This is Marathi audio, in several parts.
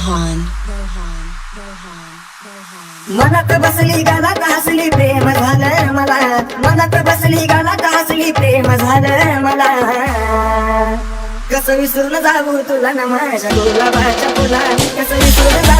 रोहान मनात बसली गालात हसली प्रेम झालं मला? मनात बसली गालात हसली प्रेम झालं मला? कस विसरून जाऊ तुला ना माझ्या गुलाबाच्या फुला कस विसरून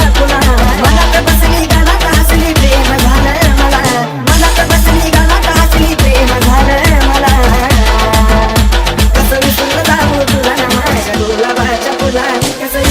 I'm cause